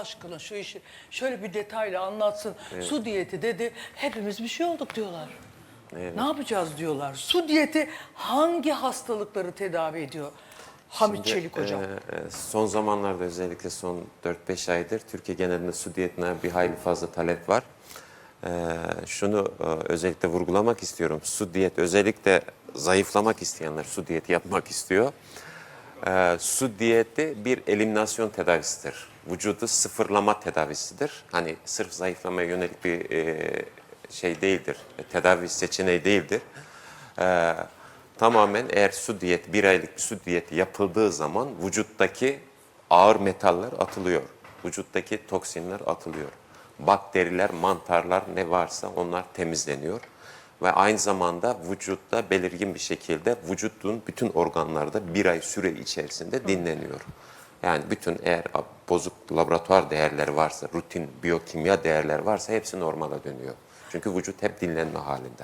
aşkına şu işi şöyle bir detayla anlatsın. Su diyeti dedi. Hepimiz bir şey olduk diyorlar. Ne yapacağız diyorlar. Su diyeti hangi hastalıkları tedavi ediyor? Hamit Çelik hocam. Ee, e, son zamanlarda özellikle son 4-5 aydır Türkiye genelinde su diyetine bir hayli fazla talep var. Ee, şunu e, özellikle vurgulamak istiyorum. Su diyet özellikle zayıflamak isteyenler su diyeti yapmak istiyor. Ee, su diyeti bir eliminasyon tedavisidir. Vücudu sıfırlama tedavisidir. Hani sırf zayıflamaya yönelik bir e, şey değildir. Tedavi seçeneği değildir. Ee, tamamen eğer su diyeti, bir aylık bir su diyeti yapıldığı zaman vücuttaki ağır metaller atılıyor. Vücuttaki toksinler atılıyor. Bakteriler, mantarlar ne varsa onlar temizleniyor. Ve aynı zamanda vücutta belirgin bir şekilde vücudun bütün organlarda bir ay süre içerisinde dinleniyor. Yani bütün eğer bozuk laboratuvar değerleri varsa, rutin biyokimya değerleri varsa hepsi normale dönüyor. Çünkü vücut hep dinlenme halinde.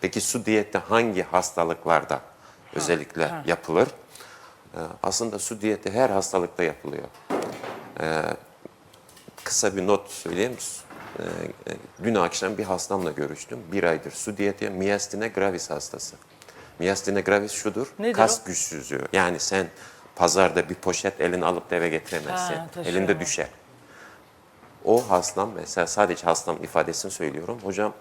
Peki su diyeti hangi hastalıklarda özellikle yapılır? Ee, Aslında su diyeti her hastalıkta yapılıyor. Ee, Kısa bir not söyleyeyim. Ee, Dün akşam bir hastamla görüştüm. Bir aydır su diyeti, miyastine gravis hastası. Miyastine gravis şudur, Nedir kas o? güçsüzlüğü. Yani sen pazarda bir poşet elini alıp eve getiremezsin. Ha. Elinde düşer. O hastam mesela sadece hastam ifadesini söylüyorum. Hocam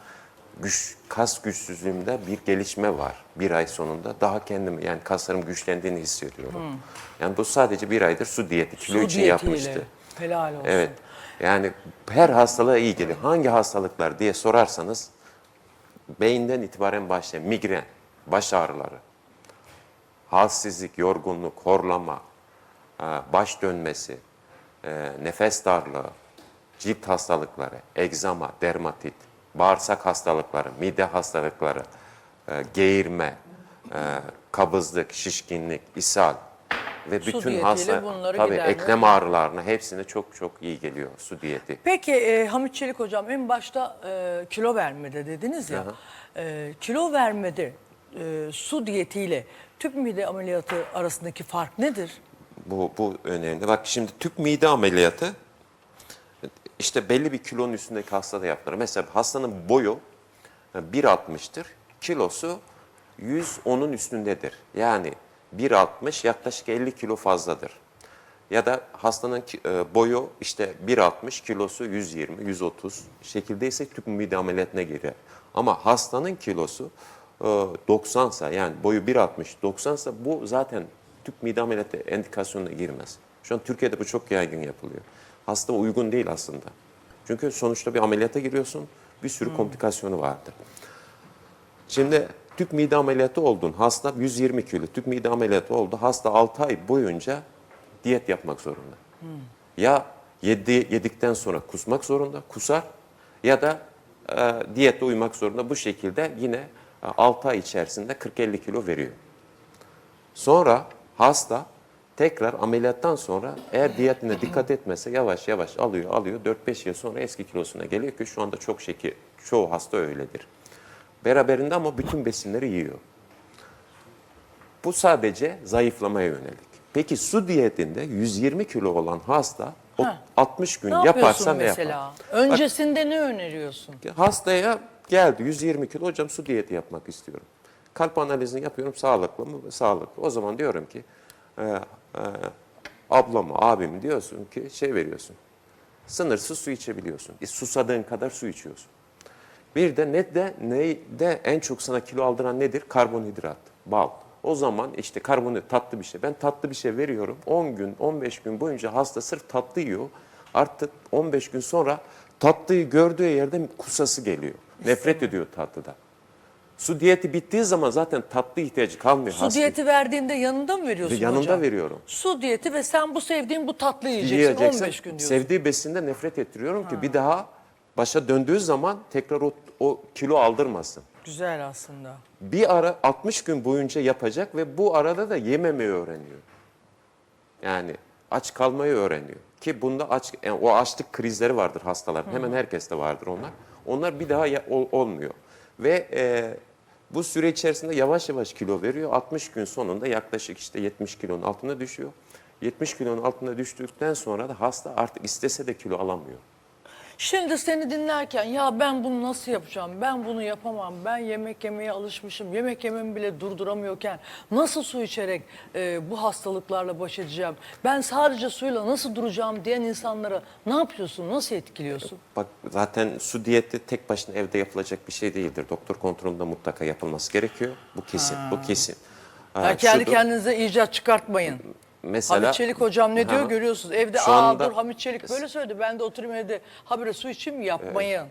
güç, kas güçsüzlüğümde bir gelişme var. Bir ay sonunda daha kendimi yani kaslarım güçlendiğini hissediyorum. Yani bu sadece bir aydır su diyeti kilo Su için diyetiyle. yapmıştı. Helal olsun. Evet. Yani her hastalığa iyi geliyor. Hangi hastalıklar diye sorarsanız beyinden itibaren başlayan migren, baş ağrıları, halsizlik, yorgunluk, horlama, e, baş dönmesi, e, nefes darlığı, cilt hastalıkları, egzama, dermatit, bağırsak hastalıkları, mide hastalıkları, e, geğirme, kabızlık, şişkinlik, ishal ve bütün diyetiyle hasta tabii gidermek. eklem ağrılarına hepsine çok çok iyi geliyor su diyeti. Peki e, Hamit Çelik hocam en başta e, kilo vermede dediniz ya. E, kilo vermede e, su diyetiyle tüp mide ameliyatı arasındaki fark nedir? Bu, bu önemli. Bak şimdi tüp mide ameliyatı işte belli bir kilonun üstündeki hastada yapılır. Mesela hastanın boyu 1.60'tır. Kilosu 110'un üstündedir. Yani 1.60 yaklaşık 50 kilo fazladır. Ya da hastanın e, boyu işte 1.60 kilosu 120, 130 şekildeyse tüp mide ameliyatına girer. Ama hastanın kilosu 90 sa yani boyu 1.60 90 sa bu zaten tüp mide ameliyatı endikasyonuna girmez. Şu an Türkiye'de bu çok yaygın yapılıyor. Hasta uygun değil aslında. Çünkü sonuçta bir ameliyata giriyorsun bir sürü komplikasyonu vardır. Şimdi tüp mide ameliyatı oldun. Hasta 120 kilo tüp mide ameliyatı oldu. Hasta 6 ay boyunca diyet yapmak zorunda. Ya yedi, yedikten sonra kusmak zorunda, kusar ya da e, diyete uymak zorunda. Bu şekilde yine 6 ay içerisinde 40-50 kilo veriyor. Sonra hasta tekrar ameliyattan sonra eğer diyetine dikkat etmezse yavaş yavaş alıyor alıyor 4-5 yıl sonra eski kilosuna geliyor ki şu anda çok şekil çoğu hasta öyledir. Beraberinde ama bütün besinleri yiyor. Bu sadece zayıflamaya yönelik. Peki su diyetinde 120 kilo olan hasta o Ha. 60 gün Ne yaparsa ne mesela? yapar? Öncesinde ne öneriyorsun? Hastaya geldi 120 kilo hocam su diyeti yapmak istiyorum. Kalp analizini yapıyorum sağlıklı mı? Sağlıklı. O zaman diyorum ki e, e, ablamı abim diyorsun ki şey veriyorsun. Sınırsız su içebiliyorsun. E, susadığın kadar su içiyorsun. Bir de ne de ne de en çok sana kilo aldıran nedir? Karbonhidrat, bal. O zaman işte karbonhidrat tatlı bir şey. Ben tatlı bir şey veriyorum. 10 gün, 15 gün boyunca hasta sırf tatlı yiyor. Artık 15 gün sonra tatlıyı gördüğü yerde kusası geliyor. Nefret ediyor tatlıdan. Su diyeti bittiği zaman zaten tatlı ihtiyacı kalmıyor Su hasta. diyeti verdiğinde yanında mı veriyorsun Yanında hocam? veriyorum. Su diyeti ve sen bu sevdiğin bu tatlı yiyeceksin, Yiyeceksin. 15 gün diyorsun. Sevdiği besinden nefret ettiriyorum ki bir daha başa döndüğü zaman tekrar o, o kilo aldırmasın. Güzel aslında. bir ara 60 gün boyunca yapacak ve bu arada da yememeyi öğreniyor. Yani aç kalmayı öğreniyor. Ki bunda aç yani o açlık krizleri vardır hastaların. Hemen herkeste vardır onlar. Onlar bir daha ol- olmuyor. Ve e, bu süre içerisinde yavaş yavaş kilo veriyor. 60 gün sonunda yaklaşık işte 70 kilonun altına düşüyor. 70 kilonun altına düştükten sonra da hasta artık istese de kilo alamıyor. Şimdi seni dinlerken ya ben bunu nasıl yapacağım, ben bunu yapamam, ben yemek yemeye alışmışım, yemek yememi bile durduramıyorken nasıl su içerek e, bu hastalıklarla baş edeceğim, ben sadece suyla nasıl duracağım diyen insanlara ne yapıyorsun, nasıl etkiliyorsun? Bak zaten su diyeti tek başına evde yapılacak bir şey değildir. Doktor kontrolünde mutlaka yapılması gerekiyor. Bu kesin, bu kesin. Ha, Yani kendi şudur, kendinize icat çıkartmayın. Mesela, Hamit Çelik hocam ne diyor Ha, görüyorsunuz. Evde şu aa anda- dur Hamit Çelik böyle söyledi. Ben de oturayım evde habire su içeyim mi yapmayın.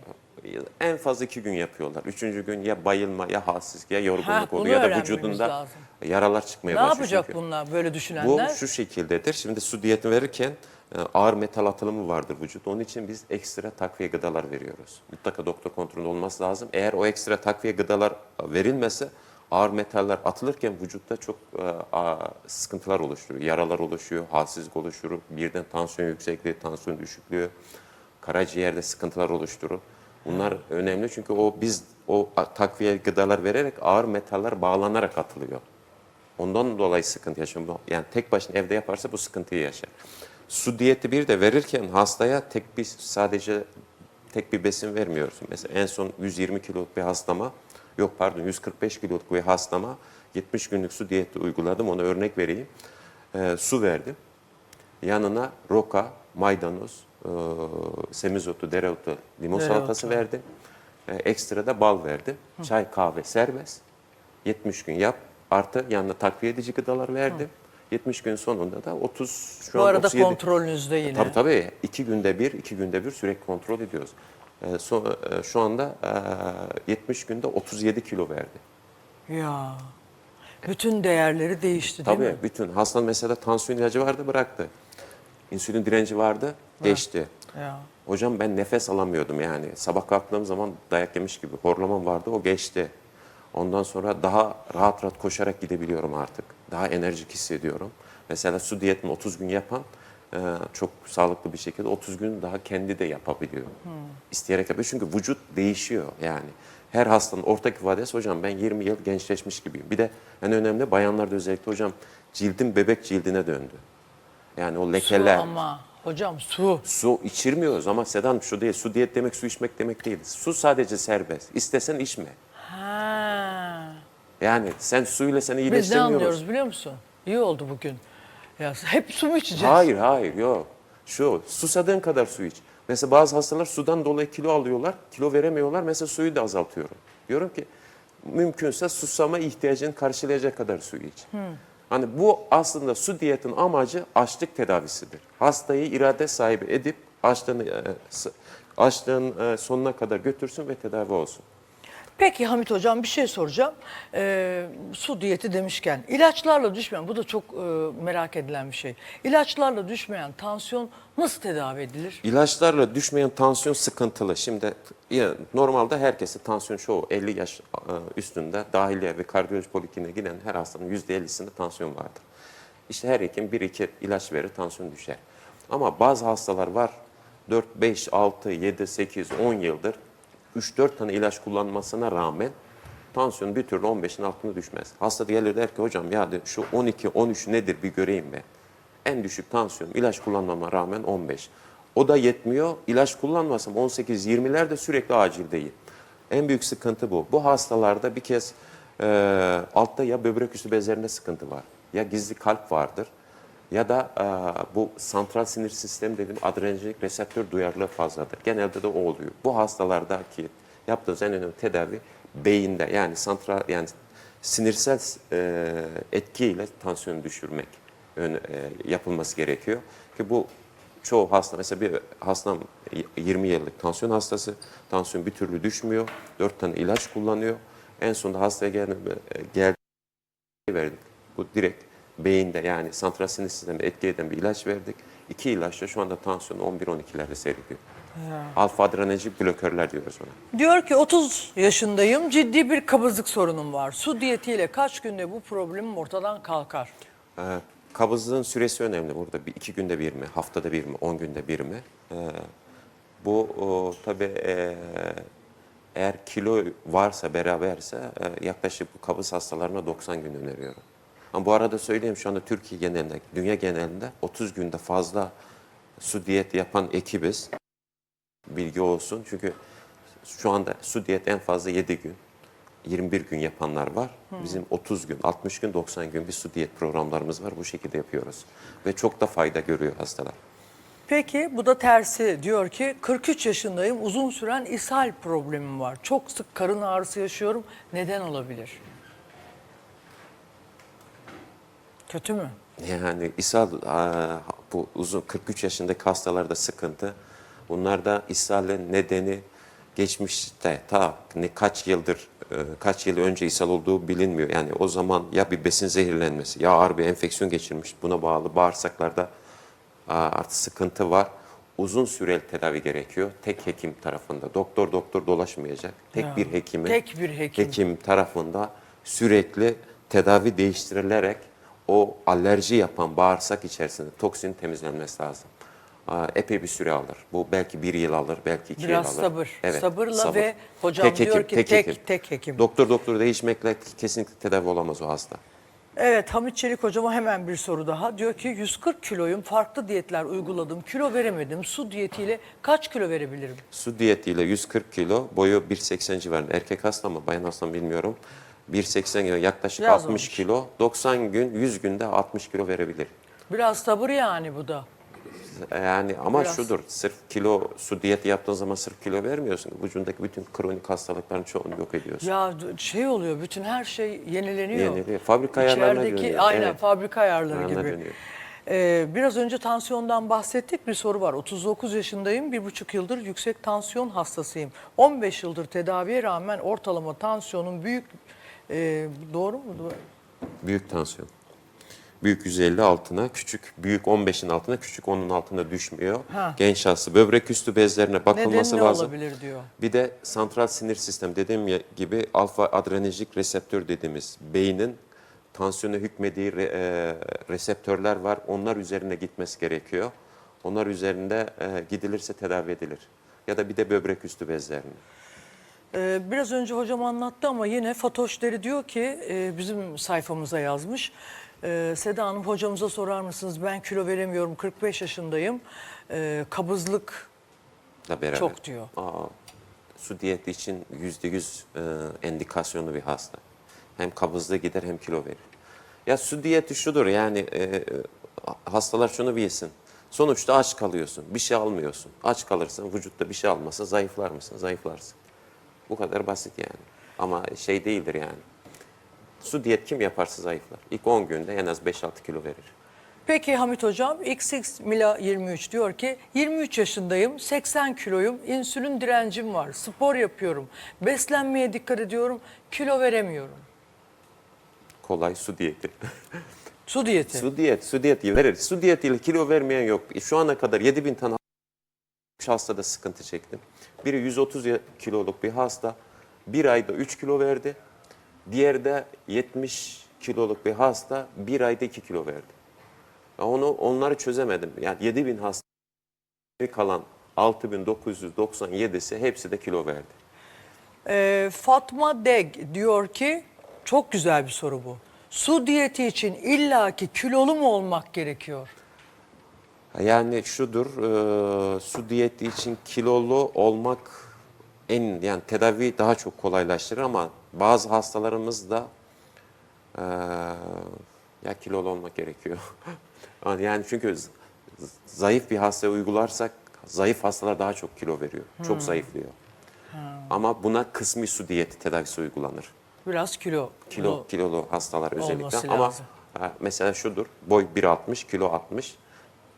En fazla iki gün yapıyorlar. Üçüncü gün ya bayılma, ya halsizlik, ya yorgunluk Ha, bunu oluyor ya da öğrenmemiz vücudunda lazım. yaralar çıkmaya Ne başlıyor. yapacak çünkü. bunlar böyle Bu düşünenler? şu şekildedir. Şimdi su diyeti verirken e, ağır metal atılımı vardır vücut. Onun için biz ekstra takviye gıdalar veriyoruz. Mutlaka doktor kontrolünde olması lazım. Eğer o ekstra takviye gıdalar verilmese ağır metaller atılırken vücutta çok e, sıkıntılar oluşturuyor. Yaralar oluşuyor, halsizlik oluşturur. Birden tansiyon yüksekliği, tansiyon düşüklüğü, karaciğerde sıkıntılar oluşturur. Bunlar önemli çünkü o biz o takviye gıdalar vererek ağır metaller bağlanarak atılıyor. Ondan dolayı sıkıntı yaşıyor. Yani tek başına evde yaparsa bu sıkıntıyı yaşar. Su diyeti bir de verirken hastaya tek bir sadece tek bir besin vermiyorsun. Mesela en son 120 kiloluk bir hastama, yok pardon 145 kiloluk bir hastama 70 günlük su diyeti uyguladım. Ona örnek vereyim. Ee, su verdim. Yanına roka, maydanoz, e, semizotu, dereotu, limon Dereotu. salatası verdim. E, ekstra da bal verdim. Çay, kahve serbest. 70 gün yap. Artı yanına takviye edici gıdalar verdim. 70 gün sonunda da 30 şu Bu an arada 37. kontrolünüzde yine. Tabii tabii. iki günde bir, iki günde bir sürekli kontrol ediyoruz. E, so- e, şu anda e, 70 günde 37 kilo verdi. Ya. Bütün değerleri değişti değil Tabii mi? bütün hastanın mesela tansiyon ilacı vardı bıraktı. İnsülin direnci vardı geçti. Ya. Hocam ben nefes alamıyordum yani. Sabah kalktığım zaman dayak yemiş gibi horlamam vardı o geçti. Ondan sonra daha rahat rahat koşarak gidebiliyorum artık. Daha enerjik hissediyorum. Mesela su diyetini 30 gün yapan e, çok sağlıklı bir şekilde 30 gün daha kendi de yapabiliyor. İsteyerek yapıyor çünkü vücut değişiyor yani. Her hastanın ortak ifadesi hocam ben 20 yıl gençleşmiş gibiyim. Bir de en önemli bayanlarda özellikle hocam cildim bebek cildine döndü. Yani o Su lekeler, ama. Hocam su. Su içirmiyoruz ama Sedan şu değil. Su diyet demek su içmek demek değil. Su sadece serbest. İstesen içme. Ha. Yani sen suyla seni Biz ne iyileştirmiyoruz. anlıyoruz biliyor musun? İyi oldu bugün. Ya hep su mu içeceğiz? Hayır hayır yok. Şu susadığın kadar su iç. Mesela bazı hastalar sudan dolayı kilo alıyorlar. Kilo veremiyorlar. Mesela suyu da azaltıyorum. Diyorum ki mümkünse susama ihtiyacını karşılayacak kadar su iç. Hani bu aslında su diyetin amacı açlık tedavisidir. Hastayı irade sahibi edip açlığını, e, açlığın e, sonuna kadar götürsün ve tedavi olsun. Peki Hamit Hocam bir şey soracağım. Ee, su diyeti demişken ilaçlarla düşmeyen, bu da çok e, merak edilen bir şey. İlaçlarla düşmeyen tansiyon nasıl tedavi edilir? İlaçlarla düşmeyen tansiyon sıkıntılı. Şimdi ya, normalde herkese tansiyon çoğu 50 yaş e, üstünde dahiliye ve kardiyoloji polikliniğine giden her hastanın %50'sinde tansiyon vardır. İşte her hekim bir iki ilaç verir tansiyon düşer. Ama bazı hastalar var 4, 5, 6, 7, 8, 10 yıldır 3-4 tane ilaç kullanmasına rağmen tansiyon bir türlü 15'in altına düşmez. Hasta gelir der ki hocam ya de şu 12, 13 nedir bir göreyim ben. En düşük tansiyon ilaç kullanmama rağmen 15. O da yetmiyor. İlaç kullanmasam 18-20'lerde sürekli acildeyim. En büyük sıkıntı bu. Bu hastalarda bir kez e, altta ya böbrek üstü bezlerinde sıkıntı var. Ya gizli kalp vardır. Ya da e, bu santral sinir sistemi dediğim adrenerjik reseptör duyarlılığı fazladır. Genelde de o oluyor. Bu hastalardaki yaptığımız en önemli tedavi beyinde yani santral yani sinirsel e, etkiyle tansiyonu düşürmek ön- e, yapılması gerekiyor. Ki bu çoğu hasta mesela bir hastam 20 yıllık tansiyon hastası tansiyon bir türlü düşmüyor. 4 tane ilaç kullanıyor. En sonunda hastaya geldi, geldi verdik. Bu direkt beyinde yani santral sinir sistemini etki eden bir ilaç verdik. İki ilaçla şu anda tansiyon 11-12'lerde seyrediyor. Alfa adrenerjik blokörler diyoruz ona. Diyor ki 30 yaşındayım, ciddi bir kabızlık sorunum var. Su diyetiyle kaç günde bu problemim ortadan kalkar? Ee, kabızlığın süresi önemli burada. Bir, iki günde bir mi, haftada bir mi, on günde bir mi? Ee, bu o, tabii e, eğer kilo varsa, beraberse e, yaklaşık bu kabız hastalarına 90 gün öneriyorum. Ama bu arada söyleyeyim şu anda Türkiye genelinde, dünya genelinde 30 günde fazla su diyeti yapan ekibiz. Bilgi olsun. Çünkü şu anda su diyet en fazla 7 gün, 21 gün yapanlar var. Bizim 30 gün, 60 gün, 90 gün bir su diyet programlarımız var. Bu şekilde yapıyoruz. Ve çok da fayda görüyor hastalar. Peki bu da tersi diyor ki 43 yaşındayım uzun süren ishal problemim var. Çok sık karın ağrısı yaşıyorum. Neden olabilir? Kötü mü? Yani ishal bu uzun 43 yaşındaki hastalarda sıkıntı. Bunlarda ishalin nedeni geçmişte ta ne kaç yıldır e, kaç yıl önce ishal olduğu bilinmiyor. Yani o zaman ya bir besin zehirlenmesi ya ağır bir enfeksiyon geçirmiş buna bağlı bağırsaklarda aa, artık sıkıntı var. Uzun süreli tedavi gerekiyor. Tek hekim tarafında. Doktor doktor dolaşmayacak. Tek Ya, bir hekimi tek bir hekim. hekim tarafında sürekli tedavi değiştirilerek o alerji yapan bağırsak içerisinde toksin temizlenmesi lazım. Aa, Epey bir süre alır. Bu belki bir yıl alır, belki iki Biraz yıl alır. sabır. Sabırla ve hocam diyor ki tek- tek hekim. Doktor doktor değişmekle kesinlikle tedavi olamaz o hasta. Evet Hamit Çelik hocama hemen bir soru daha. Diyor ki 140 kiloyum farklı diyetler uyguladım kilo veremedim. Su diyetiyle kaç kilo verebilirim? Su diyetiyle 140 kilo, boyu 1.80 civarında. Erkek hasta mı, bayan hasta mı bilmiyorum. 1.80 kilo, yaklaşık Yazmamış. 60 kilo. 90 gün, 100 günde 60 kilo verebilir. Biraz sabır yani bu da. Yani ama Biraz. şudur, sırf kilo su diyeti yaptığın zaman sırf kilo vermiyorsun. Vücudundaki bütün kronik hastalıkların çoğunu yok ediyorsun. Ya şey oluyor bütün her şey yenileniyor. Yeniliyor. Fabrika ayarlarına İçerideki dönüyor. aynen Evet. fabrika ayarları Ayarına gibi. dönüyor. Ee, biraz önce tansiyondan bahsettik bir soru var. 39 yaşındayım bir buçuk yıldır yüksek tansiyon hastasıyım. 15 yıldır tedaviye rağmen ortalama tansiyonum büyük e, doğru mu? Büyük tansiyon. Büyük 150 altına, küçük büyük 15'in altına, küçük 10'un altına düşmüyor. Ha. Genç hasta böbrek üstü bezlerine bakılması Neden ne lazım. olabilir diyor. Bir de santral sinir sistem dediğim gibi alfa adrenerjik reseptör dediğimiz beynin tansiyona hükmediği re- e, reseptörler var. Onlar üzerine gitmesi gerekiyor. Onlar üzerinde e, gidilirse tedavi edilir. Ya da bir de böbrek üstü bezlerine. Ee, biraz önce hocam anlattı ama yine Fatoş Deri diyor ki e, bizim sayfamıza yazmış. Ee, Seda Hanım hocamıza sorar mısınız? Ben kilo veremiyorum 45 yaşındayım. Ee, kabızlık Da beraber. Çok diyor. Aa, su diyeti için yüzde yüz e, endikasyonlu bir hasta. Hem kabızlığı gider hem kilo verir. Ya su diyeti şudur yani e, e, hastalar şunu bilsin. Sonuçta aç kalıyorsun, bir şey almıyorsun. Aç kalırsan, vücutta bir şey almasa zayıflar mısın? Zayıflarsın. Bu kadar basit yani. Ama şey değildir yani. Su diyet kim yaparsa zayıflar. İlk 10 günde en az 5-6 kilo verir. Peki Hamit Hocam XX Mila 23 diyor ki 23 yaşındayım 80 kiloyum insülin direncim var spor yapıyorum beslenmeye dikkat ediyorum kilo veremiyorum. Kolay su diyeti. Su diyeti. Su diyet, su diyeti verir. Su diyetiyle kilo vermeyen yok. Şu ana kadar 7 bin tane hastada sıkıntı çektim. Biri 130 ya- kiloluk bir hasta. Bir ayda 3 kilo verdi. Diğeri de 70 kiloluk bir hasta bir ayda 2 kilo verdi. Onu onları çözemedim. Yani 7 bin hasta kalan 6997'si hepsi de kilo verdi. Ee, Fatma Deg diyor ki çok güzel bir soru bu. Su diyeti için illaki kilolu mu olmak gerekiyor? Yani şudur, e, su diyeti için kilolu olmak en yani tedavi daha çok kolaylaştırır ama bazı hastalarımız da e, ya kilolu olmak gerekiyor. Yani- yani çünkü zayıf bir hastaya uygularsak zayıf hastalar daha çok kilo veriyor, çok zayıflıyor. Ama buna kısmi su diyeti tedavisi uygulanır. Biraz kilo. Kilo kilolu hastalar özellikle. Ama lazım. mesela şudur. Boy 1.60, kilo 60.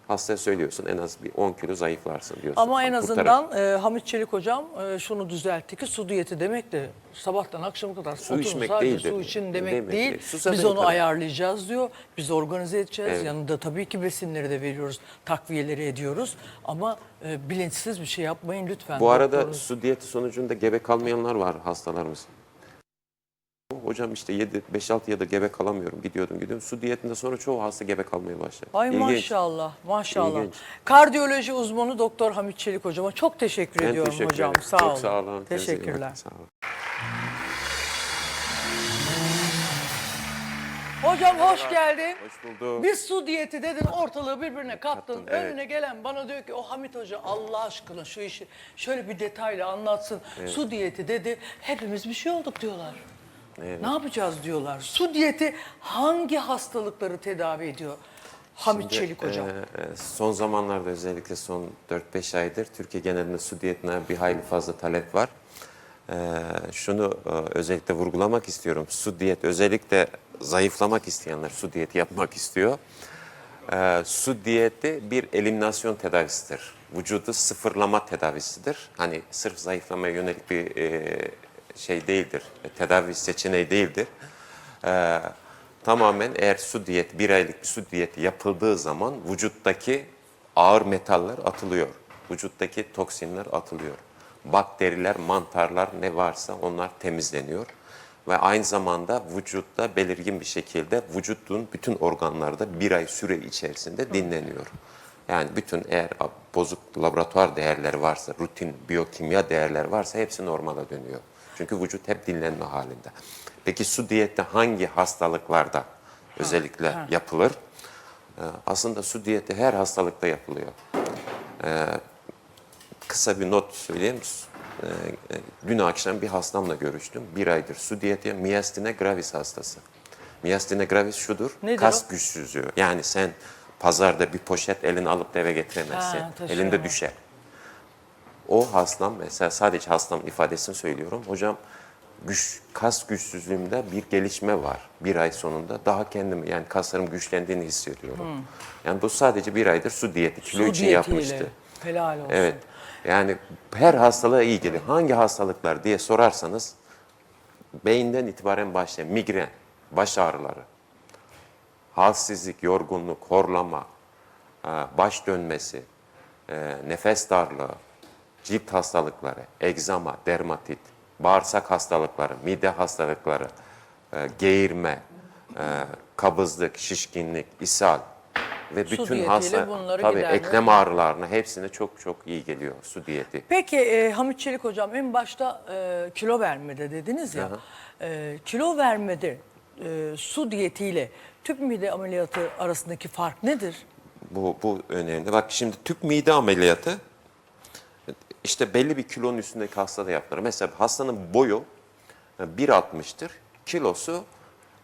Hastaya söylüyorsun en az bir 10 kilo zayıflarsın diyorsun. Ama en Kurtarır. azından e, Hamit Çelik hocam e, şunu düzeltti ki su diyeti demek de sabahtan akşama kadar Su oturun içmek sadece değildir. su için demek, Demek değil. değil. Biz onu kadar. ayarlayacağız diyor. Biz organize edeceğiz. Evet. Yanında tabii ki besinleri de veriyoruz. Takviyeleri ediyoruz. Ama e, bilinçsiz bir şey yapmayın lütfen. Bu arada Doktorunuz- su diyeti sonucunda gebe kalmayanlar var hastalarımız. Hocam işte 7 5-6 yıldır gebe kalamıyorum. Gidiyordum gidiyorum. Su diyetinde sonra çoğu hasta gebe kalmaya başladı. Ay İlginç. maşallah, maşallah. İlginç. Kardiyoloji uzmanı Doktor Hamit Çelik hocama çok teşekkür Ben ediyorum teşekkür hocam. ederim. Sağ Çok olun. sağ olun. Teşekkürler. Sağ olun. Hocam hoş geldin. Hoş bulduk. Bir su diyeti dedin ortalığı birbirine kattın. Kattım, evet. Önüne gelen bana diyor ki o Hamit Hoca Allah aşkına şu işi şöyle bir detayla anlatsın. Su diyeti dedi hepimiz bir şey olduk diyorlar. Ne yapacağız diyorlar. Su diyeti hangi hastalıkları tedavi ediyor? Hamit Çelik Hocam. Ee, e, son zamanlarda özellikle son 4-5 aydır Türkiye genelinde su diyetine bir hayli fazla talep var. Ee, şunu e, özellikle vurgulamak istiyorum. Su diyet özellikle zayıflamak isteyenler su diyeti yapmak istiyor. Ee, su diyeti bir eliminasyon tedavisidir. Vücudu sıfırlama tedavisidir. Hani sırf zayıflamaya yönelik bir e, şey değildir. e, Tedavi seçeneği değildir. Ee, tamamen eğer su diyeti, bir aylık bir su diyeti yapıldığı zaman vücuttaki ağır metaller atılıyor. Vücuttaki toksinler atılıyor. Bakteriler, mantarlar ne varsa onlar temizleniyor. Ve aynı zamanda vücutta belirgin bir şekilde vücudun bütün organlarda bir ay süre içerisinde dinleniyor. Yani bütün eğer bozuk laboratuvar değerleri varsa, rutin biyokimya değerler varsa hepsi normale dönüyor. Çünkü vücut hep dinlenme halinde. Peki su diyeti hangi hastalıklarda özellikle yapılır? Ee, Aslında su diyeti her hastalıkta yapılıyor. Ee, Kısa bir not söyleyeyim. Ee, e, Dün akşam bir hastamla görüştüm. Bir aydır su diyeti, miyastine gravis hastası. Miyastine gravis şudur, Nedir kas o? güçsüzlüğü. Yani sen pazarda bir poşet elini alıp eve getiremezsin. Ha. Elinde düşer. O hastam mesela sadece hastam ifadesini söylüyorum. Hocam güç, kas güçsüzlüğümde bir gelişme var. Bir ay sonunda daha kendimi yani kaslarım güçlendiğini hissediyorum. Yani bu sadece bir aydır su diyeti kilo Su için diyetiyle. yapmıştı. Helal olsun. Evet. Yani her hastalığa iyi gelir. Hangi hastalıklar diye sorarsanız beyinden itibaren başlayan migren, baş ağrıları, halsizlik, yorgunluk, horlama, e, baş dönmesi, e, nefes darlığı, cilt hastalıkları, egzama, dermatit, bağırsak hastalıkları, mide hastalıkları, e, geğirme, e, kabızlık, şişkinlik, ishal ve bütün diyetiyle hasta bunları tabii gidermek. eklem ağrılarına hepsine çok çok iyi geliyor su diyeti. Peki e, Hamit Çelik Hocam en başta e, kilo vermede dediniz ya. E, kilo vermede e, su diyetiyle tüp mide ameliyatı arasındaki fark nedir? Bu, bu önemli. Bak şimdi tüp mide ameliyatı işte belli bir kilonun üstündeki hastada yapılır. Mesela hastanın boyu e, 1.60'tır. Kilosu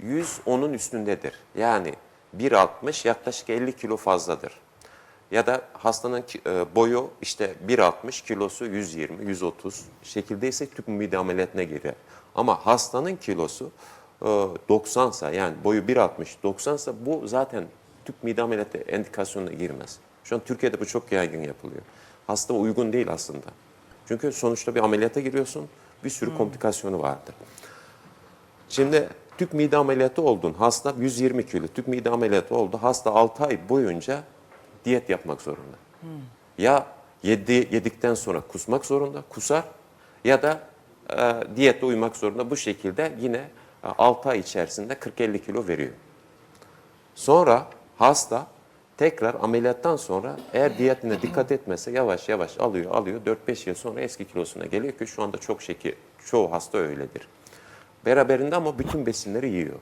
110'un üstündedir. Yani 1.60 yaklaşık 50 kilo fazladır. Ya da hastanın e, boyu işte 1.60 kilosu 120, 130 şekildeyse tüp mide ameliyatına girer. Ama hastanın kilosu e, 90 sa yani boyu 1.60 90 sa bu zaten tüp mide ameliyatı endikasyonuna girmez. Şu an Türkiye'de bu çok yaygın yapılıyor. Hasta uygun değil aslında. Çünkü sonuçta bir ameliyata giriyorsun, bir sürü komplikasyonu vardır. Şimdi tüp mide ameliyatı oldun. Hasta 120 kilo tüp mide ameliyatı oldu. Hasta 6 ay boyunca diyet yapmak zorunda. Ya yedi, yedikten sonra kusmak zorunda, kusar ya da e, diyete uymak zorunda. Bu şekilde yine 6 ay içerisinde 40-50 kilo veriyor. Sonra hasta tekrar ameliyattan sonra eğer diyetine dikkat etmese yavaş yavaş alıyor alıyor 4-5 yıl sonra eski kilosuna geliyor ki şu anda çok şekil çoğu hasta öyledir. Beraberinde ama bütün besinleri yiyor.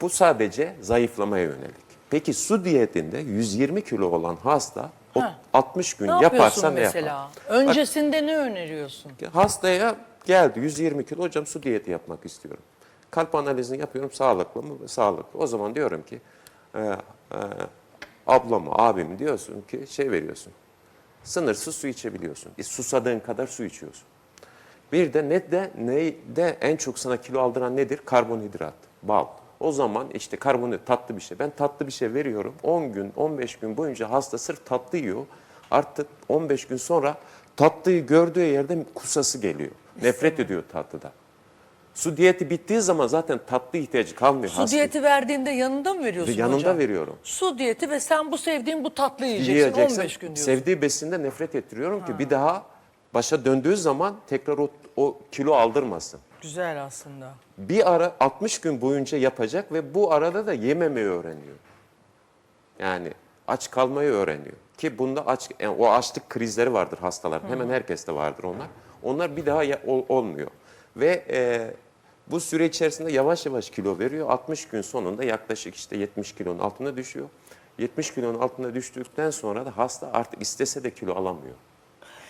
Bu sadece zayıflamaya yönelik. Peki su diyetinde 120 kilo olan hasta o Ha. 60 gün Ne yaparsa ne mesela? yapar? Öncesinde ne öneriyorsun? Hastaya geldi 120 kilo hocam su diyeti yapmak istiyorum. Kalp analizini yapıyorum sağlıklı mı? Sağlıklı. O zaman diyorum ki e, e, ablama abim diyorsun ki şey veriyorsun. Sınırsız su içebiliyorsun. E, susadığın kadar su içiyorsun. Bir de ne de ne de en çok sana kilo aldıran nedir? Karbonhidrat, bal. O zaman işte karbonhidrat tatlı bir şey. Ben tatlı bir şey veriyorum. 10 gün, 15 gün boyunca hasta sırf tatlı yiyor. Artık 15 gün sonra tatlıyı gördüğü yerde kusası geliyor. Nefret ediyor tatlıda. Su diyeti bittiği zaman zaten tatlı ihtiyacı kalmıyor Su hasta. diyeti verdiğinde yanında mı veriyorsun Yanında hocam? veriyorum. Su diyeti ve sen bu sevdiğin bu tatlıyı yiyeceksin, Yiyeceksin. 15 gün diyorsun. Sevdiği besinden nefret ettiriyorum ki bir daha başa döndüğü zaman tekrar o, o kilo aldırmasın. Güzel aslında. bir ara 60 gün boyunca yapacak ve bu arada da yememeyi öğreniyor. Yani aç kalmayı öğreniyor. Ki bunda aç yani o açlık krizleri vardır hastaların. Hemen herkeste vardır onlar. Onlar bir daha ya- ol- olmuyor. Ve e, Bu süre içerisinde yavaş yavaş kilo veriyor. 60 gün sonunda yaklaşık işte 70 kilonun altına düşüyor. 70 kilonun altına düştükten sonra da hasta artık istese de kilo alamıyor.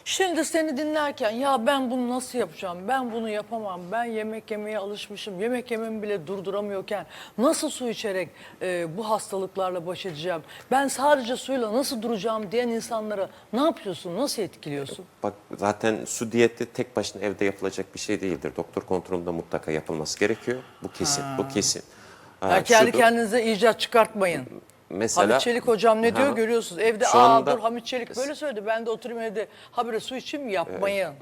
Şimdi seni dinlerken ya ben bunu nasıl yapacağım, ben bunu yapamam, ben yemek yemeye alışmışım, yemek yememi bile durduramıyorken nasıl su içerek e, bu hastalıklarla baş edeceğim, ben sadece suyla nasıl duracağım diyen insanlara ne yapıyorsun, nasıl etkiliyorsun? Bak zaten su diyeti tek başına evde yapılacak bir şey değildir. Doktor kontrolünde mutlaka yapılması gerekiyor. Bu kesin, bu kesin. Ha, Yani kendi kendinize icat çıkartmayın. Mesela, Hamit Çelik hocam ne diyor Ha, görüyorsunuz. Evde şu aa anda- dur Hamit Çelik böyle söyledi. Ben de oturayım evde habire su içeyim mi? yapmayın.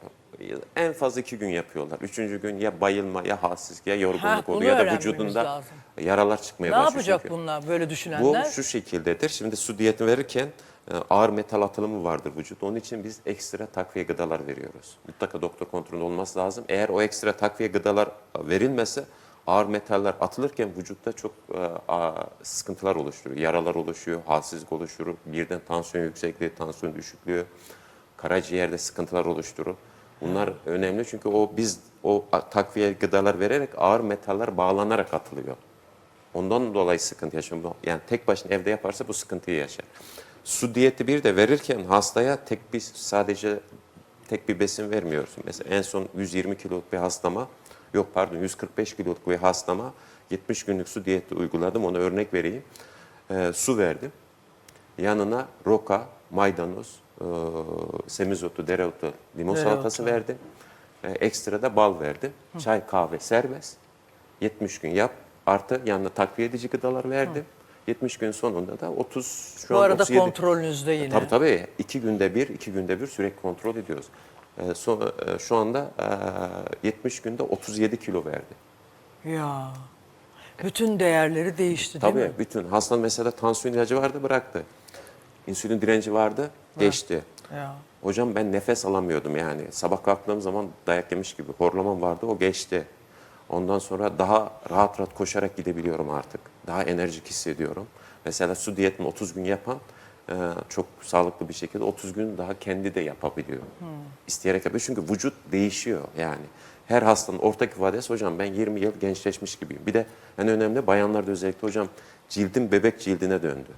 En fazla iki gün yapıyorlar. Üçüncü gün ya bayılma, ya halsizlik, ya yorgunluk Ha, oluyor ya da vücudunda lazım. yaralar çıkmaya Ne başlıyor. yapacak çünkü. bunlar böyle Bu düşünenler? şu şekildedir. Şimdi su diyeti verirken e, ağır metal atılımı vardır vücut. Onun için biz ekstra takviye gıdalar veriyoruz. Mutlaka doktor kontrolünde olması lazım. Eğer o ekstra takviye gıdalar verilmese ağır metaller atılırken vücutta çok e, a- sıkıntılar oluşturuyor. Yaralar oluşuyor, halsizlik oluşturur. Birden tansiyon yüksekliği, tansiyon düşüklüğü, karaciğerde sıkıntılar oluşturur. Bunlar önemli çünkü o biz o takviye gıdalar vererek ağır metaller bağlanarak atılıyor. Ondan dolayı sıkıntı yaşıyor. Yani tek başına evde yaparsa bu sıkıntıyı yaşar. Su diyeti bir de verirken hastaya tek bir sadece tek bir besin vermiyorsun. Mesela en son 120 kiloluk bir hastama, yok pardon 145 kiloluk bir hastama 70 günlük su diyeti uyguladım. Ona örnek vereyim. Ee, su verdim. Yanına roka, maydanoz, e, semizotu, dereotu, limon Dereotu. salatası verdim. E, ekstra da bal verdim. Çay, kahve serbest. 70 gün yap. Artı yanına takviye edici gıdalar verdim. 70 gün sonunda da 30 şu Bu an arada 37. kontrolünüzde yine. Tabii tabii. iki günde bir, iki günde bir sürekli kontrol ediyoruz. E, so- e, şu anda e, 70 günde 37 kilo verdi. Ya. Bütün değerleri değişti değil Tabii mi? bütün hasta mesela tansiyon ilacı vardı bıraktı. İnsülin direnci vardı geçti. Ya. Hocam ben nefes alamıyordum yani. Sabah kalktığım zaman dayak yemiş gibi horlamam vardı o geçti. Ondan sonra daha rahat rahat koşarak gidebiliyorum artık. Daha enerjik hissediyorum. Mesela su diyetini 30 gün yapan e, çok sağlıklı bir şekilde 30 gün daha kendi de yapabiliyor. İsteyerek yapıyor çünkü vücut değişiyor yani. Her hastanın ortak ifadesi hocam ben 20 yıl gençleşmiş gibiyim. Bir de en önemli bayanlarda özellikle hocam cildim bebek cildine döndü.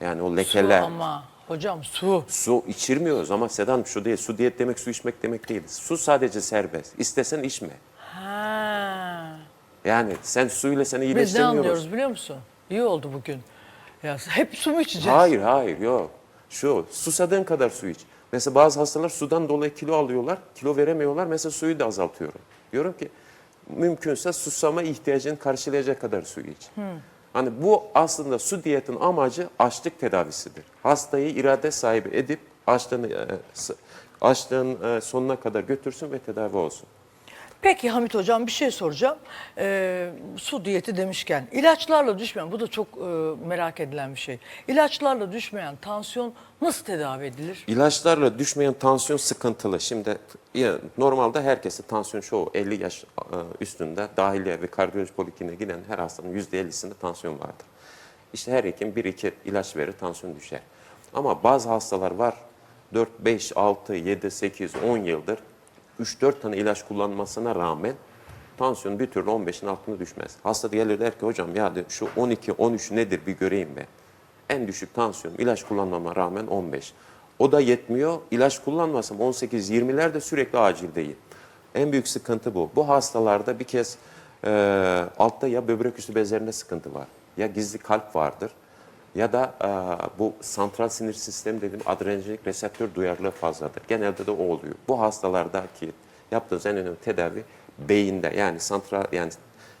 Yani o Su lekeler, ama hocam su. Su içirmiyoruz ama Sedan şu değil. Su diyet demek su içmek demek değil. Su sadece serbest. İstesen içme. Ha. Yani sen suyla seni Biz ne iyileştirmiyoruz. anlıyoruz biliyor musun? İyi oldu bugün. Ya hep su mu içeceğiz? Hayır hayır yok. Şu susadığın kadar su iç. Mesela bazı hastalar sudan dolayı kilo alıyorlar. Kilo veremiyorlar. Mesela suyu da azaltıyorum. Diyorum ki mümkünse susama ihtiyacını karşılayacak kadar su iç. Hani bu aslında su diyetin amacı açlık tedavisidir. Hastayı irade sahibi edip açlığını e, açlığın e, sonuna kadar götürsün ve tedavi olsun. Peki Hamit Hocam bir şey soracağım. Ee, su diyeti demişken ilaçlarla düşmeyen, bu da çok e, merak edilen bir şey. İlaçlarla düşmeyen tansiyon nasıl tedavi edilir? İlaçlarla düşmeyen tansiyon sıkıntılı. Şimdi ya, normalde herkese tansiyon çoğu 50 yaş e, üstünde dahiliye ve kardiyoloji polikliniğine giden her hastanın %50'sinde tansiyon vardır. İşte her hekim 1-2 ilaç verir tansiyon düşer. Ama bazı hastalar var 4, 5, 6, 7, 8, 10 yıldır 3-4 tane ilaç kullanmasına rağmen tansiyon bir türlü 15'in altına düşmez. Hasta gelir der ki hocam ya de, şu 12-13 nedir bir göreyim ben. En düşük tansiyon ilaç kullanmama rağmen 15. O da yetmiyor. İlaç kullanmasam 18-20'lerde sürekli acildeyim. En büyük sıkıntı bu. Bu hastalarda bir kez e, altta ya böbrek üstü bezlerinde sıkıntı var. Ya gizli kalp vardır. Ya da e, bu santral sinir sistemi dediğim adrenalinik reseptör duyarlılığı fazladır. Genelde de o oluyor. Bu hastalardaki yaptığımız en önemli tedavi beyinde yani santral yani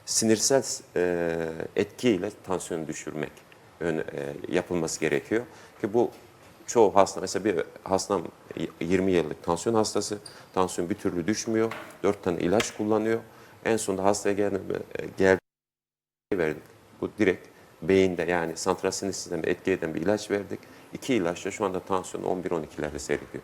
sinirsel e, etkiyle tansiyonu düşürmek ön- e, yapılması gerekiyor. Ki bu çoğu hasta mesela bir hastam 20 yıllık tansiyon hastası tansiyon bir türlü düşmüyor. 4 tane ilaç kullanıyor. En sonunda hastaya geldi, geldi verdik. Bu direkt beyinde yani santral sinir sistemi etki eden bir ilaç verdik. İki ilaçla şu anda tansiyon 11-12'lerde seyrediyor.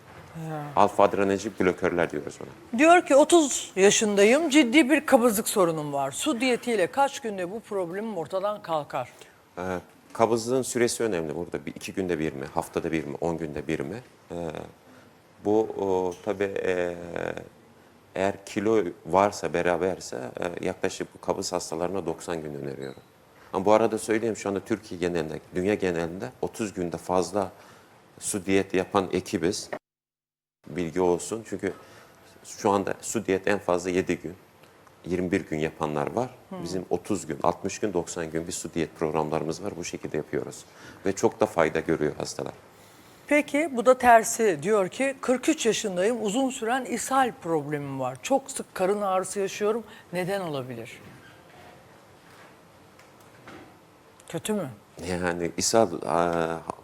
Alfa adrenerjik blokörler diyoruz ona. Diyor ki 30 yaşındayım, ciddi bir kabızlık sorunum var. Su diyetiyle kaç günde bu problemim ortadan kalkar? Ee, kabızlığın süresi önemli burada. Bir, iki günde bir mi, haftada bir mi, on günde bir mi? Ee, bu o, tabii e, Eğer kilo varsa beraberse e, yaklaşık bu kabız hastalarına 90 gün öneriyorum. Ama bu arada söyleyeyim şu anda Türkiye genelinde, dünya genelinde 30 günde fazla su diyeti yapan ekibiz. Bilgi olsun. Çünkü şu anda su diyet en fazla 7 gün. 21 gün yapanlar var. Bizim 30 gün, 60 gün, 90 gün bir su diyet programlarımız var. Bu şekilde yapıyoruz. Ve çok da fayda görüyor hastalar. Peki bu da tersi diyor ki 43 yaşındayım uzun süren ishal problemim var. Çok sık karın ağrısı yaşıyorum. Neden olabilir? Kötü mü? Yani ishal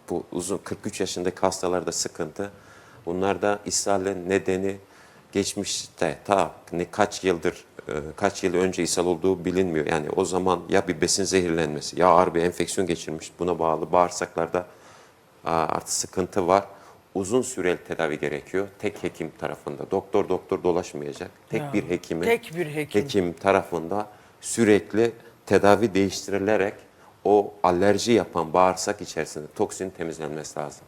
bu uzun 43 yaşındaki hastalarda sıkıntı. Bunlarda ishalin nedeni geçmişte ta ne kaç yıldır e, kaç yıl önce ishal olduğu bilinmiyor. Yani o zaman ya bir besin zehirlenmesi ya ağır bir enfeksiyon geçirmiş. Buna bağlı bağırsaklarda artık sıkıntı var. Uzun süreli tedavi gerekiyor. Tek hekim tarafında. Doktor doktor dolaşmayacak. Tek Ya, bir hekimin tek bir hekim. hekim tarafında sürekli tedavi değiştirilerek o alerji yapan bağırsak içerisinde toksin temizlenmesi lazım.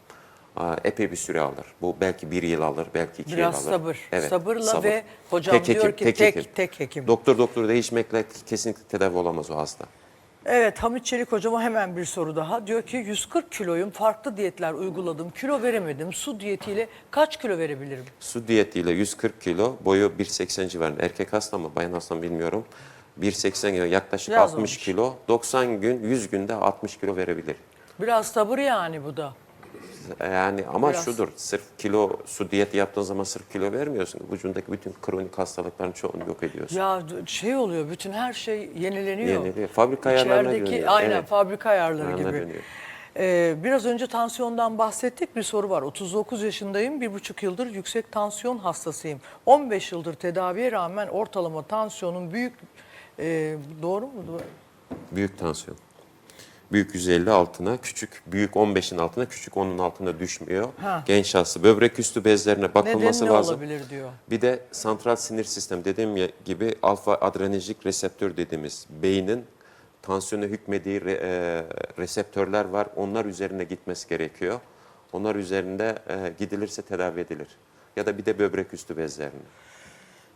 Aa, Epey bir süre alır. Bu belki bir yıl alır, belki iki Biraz yıl alır. sabır. Sabırla ve hocam tek diyor hekim, ki tek, tek- hekim. tek hekim. Doktor doktor değişmekle kesinlikle tedavi olamaz o hasta. Evet Hamit Çelik hocama hemen bir soru daha. Diyor ki 140 kiloyum farklı diyetler uyguladım. Kilo veremedim. Su diyetiyle kaç kilo verebilirim? Su diyetiyle 140 kilo, boyu 1.80 civarında. Erkek hasta mı, bayan hasta mı bilmiyorum. 1.80 kilo, yaklaşık Biraz 60 olmuş. kilo. 90 gün, 100 günde 60 kilo verebilir. Biraz sabır yani bu da. Yani ama Biraz. şudur, sırf kilo su diyeti yaptığın zaman sırf kilo vermiyorsun. Vücudundaki bütün kronik hastalıkların çoğunu yok ediyorsun. Ya şey oluyor bütün her şey yenileniyor. Yeniliyor. Fabrika ayarlarına İçerideki- dönüyor. Aynen Evet. fabrika ayarları Ayarına gibi. dönüyor. Ee, biraz önce tansiyondan bahsettik bir soru var. 39 yaşındayım bir buçuk yıldır yüksek tansiyon hastasıyım. 15 yıldır tedaviye rağmen ortalama tansiyonum büyük e, doğru mu? Büyük tansiyon. Büyük 150 altına, küçük büyük 15'in altına, küçük 10'un altına düşmüyor. Ha. Genç hasta böbrek üstü bezlerine bakılması Nedeni ne lazım. olabilir diyor. Bir de santral sinir sistemi dediğim gibi alfa adrenerjik reseptör dediğimiz beynin tansiyona hükmediği re- e, reseptörler var. Onlar üzerine gitmesi gerekiyor. Onlar üzerinde e, gidilirse tedavi edilir. Ya da bir de böbrek üstü bezlerine.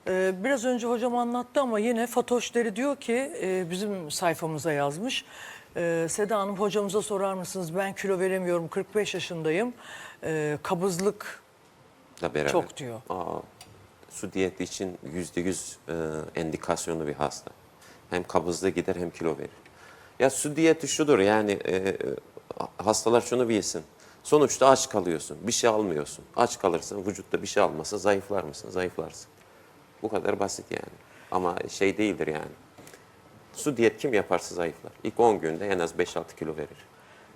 Ee, biraz önce hocam anlattı ama yine Fatoş Deri diyor ki e, bizim sayfamıza yazmış. Ee, Seda Hanım hocamıza sorar mısınız? Ben kilo veremiyorum 45 yaşındayım. Ee, kabızlık Da beraber. Çok diyor. Aa, su diyeti için yüzde yüz e, endikasyonlu bir hasta. Hem kabızlığı gider hem kilo verir. Ya su diyeti şudur yani e, hastalar şunu bilsin. Sonuçta aç kalıyorsun. Bir şey almıyorsun. Aç kalırsın vücutta bir şey almasa zayıflar mısın? Zayıflarsın. Bu kadar basit yani. Ama şey değildir yani. Su diyet kim yaparsa zayıflar. İlk 10 günde en az 5-6 kilo verir.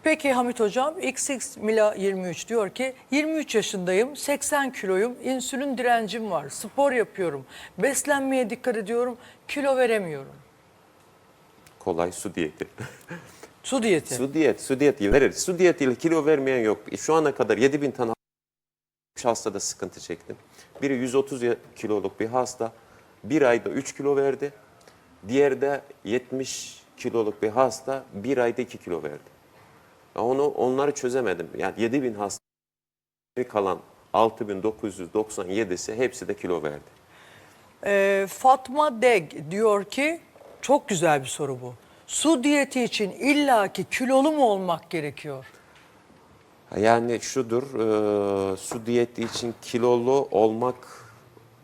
Peki Hamit Hocam XX Mila 23 diyor ki 23 yaşındayım 80 kiloyum insülin direncim var spor yapıyorum beslenmeye dikkat ediyorum kilo veremiyorum. Kolay su diyeti. Su diyeti. su diyet, su diyeti verir. Su diyetiyle kilo vermeyen yok. Şu ana kadar 7000 tane 3 hastada sıkıntı çektim. Biri 130 kiloluk bir hasta. Bir ayda 3 kilo verdi. Diğeri de 70 kiloluk bir hasta. Bir ayda 2 kilo verdi. Onu onları çözemedim. Yani 7 bin hasta kalan 6997'si hepsi de kilo verdi. Ee, Fatma Deg diyor ki çok güzel bir soru bu. Su diyeti için illaki kilolu mu olmak gerekiyor? Yani şudur, e, su diyeti için kilolu olmak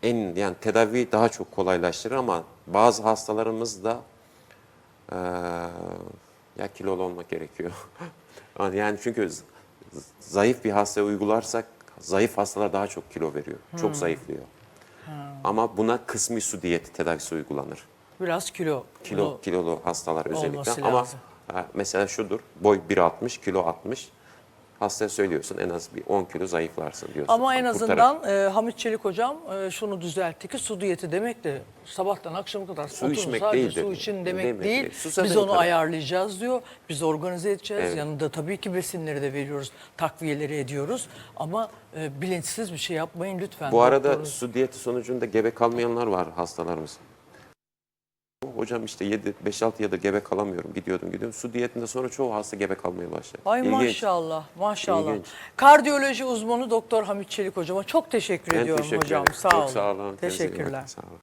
en yani tedavi daha çok kolaylaştırır ama bazı hastalarımız da e, ya kilolu olmak gerekiyor. yani çünkü zayıf bir hastaya uygularsak zayıf hastalar daha çok kilo veriyor. Çok zayıflıyor. Ama buna kısmi su diyeti tedavisi uygulanır. Biraz kilo. Kilo kilolu hastalar özellikle olması ama lazım. ha, mesela şudur. Boy 1.60, kilo 60. Hastaya söylüyorsun en az bir 10 kilo zayıflarsın diyorsun. Ama en azından e, Hamit Çelik hocam e, şunu düzeltti ki su diyeti demek de sabahtan akşama kadar Su oturun içmek sadece değildir. su için demek Demek değil. değil. Biz onu kadar. ayarlayacağız diyor. Biz organize edeceğiz. Evet. Yanında tabii ki besinleri de veriyoruz. Takviyeleri ediyoruz. Ama e, bilinçsiz bir şey yapmayın lütfen. Bu arada Doktorunuz- su diyeti sonucunda gebe kalmayanlar var hastalarımız. Hocam işte 7 5-6 yıldır gebe kalamıyorum. Gidiyordum gidiyorum. Su diyetinde sonra çoğu hasta gebe kalmaya başladı. Ay İlginç. maşallah, maşallah. İlginç. Kardiyoloji uzmanı Doktor Hamit Çelik hocama çok teşekkür Ben ediyorum teşekkür hocam. ederim. Sağ Çok olun. sağ olun. Teşekkürler. Sağ olun.